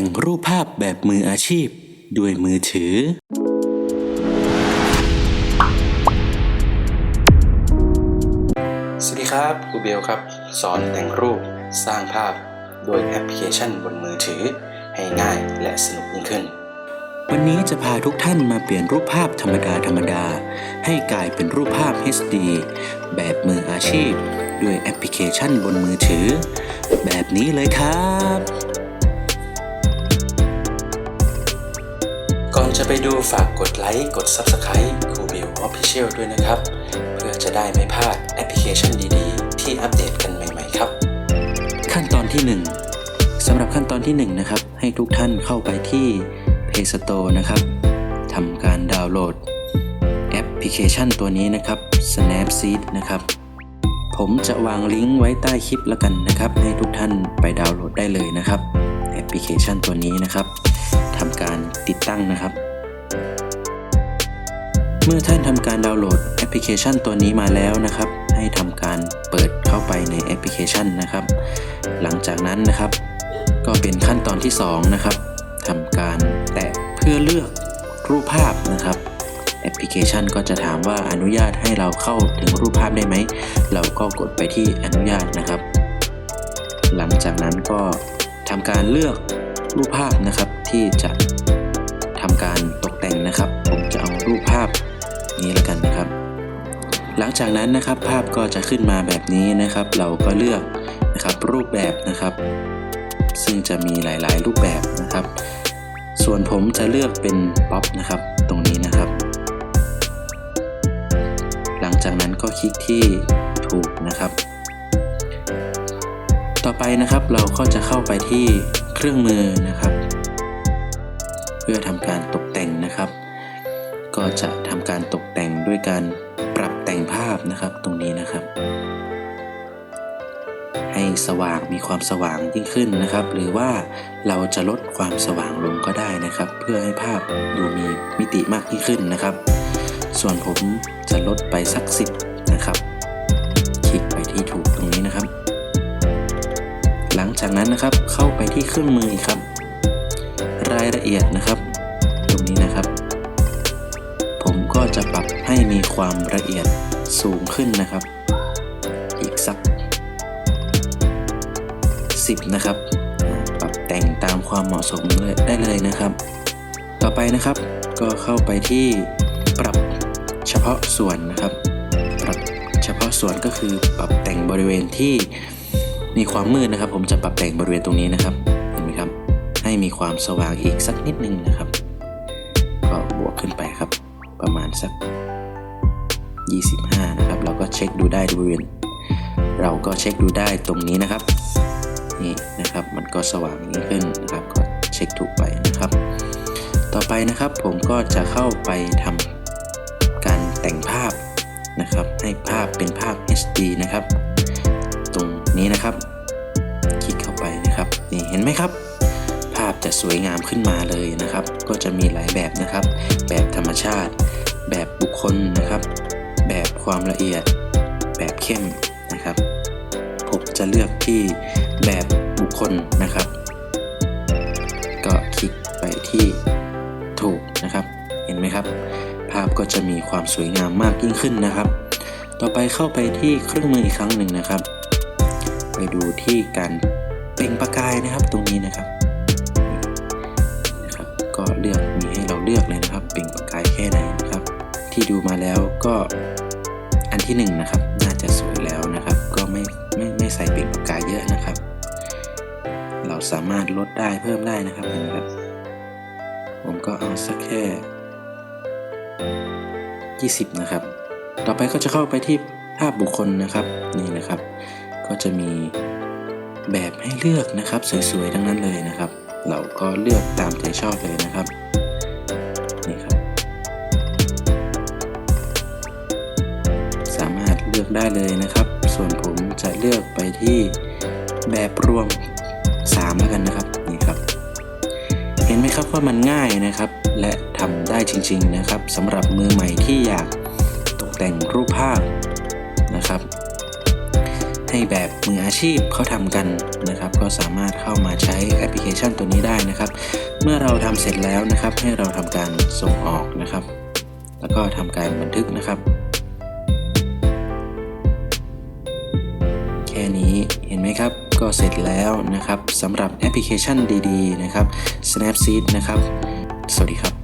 แต่งรูปภาพแบบมืออาชีพ ด้วยมือถือ สวัสดีครับครูเบลครับ สอนแต่งรูปสร้างภาพโดยแอปพลิเคชันบนมือถือ ให้ง่ายและสนุกยิ่งขึ้น วันนี้จะพาทุกท่านมาเปลี่ยนรูปภาพธรรมดาธรรมดา ให้กลายเป็นรูปภาพ HD แบบมืออาชีพ ด้วยแอปพลิเคชันบนมือถือ แบบนี้เลยครับ จะไปดูฝากกดไลค์กด Subscribe ครูบิวออฟฟิเชียลด้วยนะครับ เพื่อจะได้ไม่พลาดแอปพลิเคชันดีๆ ที่อัปเดตกันใหม่ๆครับ ขั้นตอนที่ 1สำหรับขั้นตอนที่ 1 นะครับ ให้ทุกท่านเข้าไปที่ Play Store นะครับทำการดาวน์โหลดแอปพลิเคชันตัวนี้นะครับ Snapseed นะครับผมจะวางลิงก์ไว้ใต้คลิปแล้วกันนะครับ ให้ทุกท่านไปดาวน์โหลดได้เลยนะครับ แอปพลิเคชันตัวนี้นะครับทำการติดตั้งนะครับ เมื่อท่านทำการดาวน์โหลดแอปพลิเคชันตัวนี้มาแล้วนะครับ ให้ทำการเปิดเข้าไปในแอปพลิเคชันนะครับ หลังจากนั้นนะครับ ก็เป็นขั้นตอนที่ 2 นะครับทำการแตะเพื่อเลือกรูปภาพนะครับ แอปพลิเคชันก็จะถามว่าอนุญาตให้เราเข้าถึงรูปภาพได้ไหม เราก็กดไปที่อนุญาตนะครับ หลังจากนั้นก็ทำการเลือกรูปภาพนะครับที่จะทำการตก แต่งนะครับ ผมจะเอารูปภาพนี้แล้วกันนะครับ หลังจากนั้นนะครับภาพก็จะขึ้นมาแบบนี้นะครับ เราก็เลือกนะครับรูปแบบนะครับ ซึ่งจะมีหลาย ๆ รูปแบบนะครับ ส่วนผมจะเลือกเป็นป๊อปนะครับตรงนี้นะครับ หลังจากนั้นก็คลิกที่ถูกนะครับ ต่อไปนะครับเราก็จะเข้าไปที่เครื่องมือนะครับ เพื่อทำการตกแต่ง นะครับ ก็จะทำการตกแต่งด้วยการปรับแต่งภาพนะครับตรงนี้นะครับ ให้สว่างมีความสว่างยิ่งขึ้นนะครับ หรือว่าเราจะลดความสว่างลงก็ได้นะครับ เพื่อให้ภาพดูมีมิติมากยิ่งขึ้นนะครับ ส่วนผมจะลดไปสักสิบนะครับ คลิกไปที่ถูกตรงนี้นะครับ หลังจากนั้นนะครับเข้าไปที่เครื่องมืออีกครับ รายละเอียดนะครับ ก็จะปรับให้มีความละเอียดสูงขึ้นนะครับ อีกสัก 10 นะครับ ปรับแต่งตามความเหมาะสมเลยได้เลยนะครับ ต่อไปนะครับก็เข้าไปที่ปรับเฉพาะส่วนนะครับ ปรับเฉพาะส่วนก็คือปรับแต่งบริเวณที่มีความมืดนะครับ ผมจะปรับแต่งบริเวณตรงนี้นะครับเห็นไหมครับ ให้มีความสว่างอีกสักนิดนึงนะครับ ก็บวกขึ้นไปครับ ประมาณสัก 25 นะครับ เราก็เช็คดูได้บริเวณเราก็เช็คดูได้ตรงนี้นะครับนี่นะครับมันก็สว่างยิ่งขึ้นนะครับก็เช็คถูกไปนะครับ ต่อไปนะครับผมก็จะเข้าไปทำการแต่งภาพนะครับ ให้ภาพเป็นภาพ HD นะครับ ตรงนี้นะครับ คลิกเข้าไปนะครับนี่เห็นไหมครับ จะสวยงามขึ้นมาเลยนะครับ ก็จะมีหลายแบบนะครับ แบบธรรมชาติ แบบบุคคลนะครับ แบบความละเอียด แบบเข้มนะครับ ผมจะเลือกที่แบบบุคคลนะครับ ก็คลิกไปที่ถูกนะครับ เห็นไหมครับ ภาพก็จะมีความสวยงามมากยิ่งขึ้นนะครับ ต่อไปเข้าไปที่เครื่องมืออีกครั้งหนึ่งนะครับ ไปดูที่การเปล่งประกายนะครับตรงนี้นะครับนะครับ ดูมาแล้วก็อันที่หนึ่งนะครับน่าจะสวยแล้วนะครับ ก็ไม่ไม่ไม่ใส่เปล่งประกาเยอะนะครับ เราสามารถลดได้เพิ่มได้นะครับเห็นไหมครับ ผมก็เอาสักแค่ 20 นะครับ ต่อไปก็จะเข้าไปที่ภาพบุคคลนะครับนี่นะครับ ก็จะมีแบบให้เลือกนะครับ สวยๆทั้งนั้นเลยนะครับ เราก็เลือกตามใจชอบเลยนะครับ ได้เลยนะครับ ส่วนผมจะเลือกไปที่แบบรวม3แล้วกันนะครับนี่ครับ เห็นไหมครับว่ามันง่ายนะครับ และทำได้จริง ๆนะครับสำหรับมือใหม่ที่อยากตกแต่งรูปภาพนะครับ ให้แบบมืออาชีพเขาทำกันนะครับ ก็สามารถเข้ามาใช้แอปพลิเคชันตัวนี้ได้นะครับ เมื่อเราทำเสร็จแล้วนะครับ ให้เราทำการส่งออกนะครับ แล้วก็ทำการบันทึกนะครับ นี้เห็นไหมครับ ก็เสร็จแล้วนะครับสำหรับแอปพลิเคชันดีๆนะครับ Snapseed นะครับ สวัสดีครับ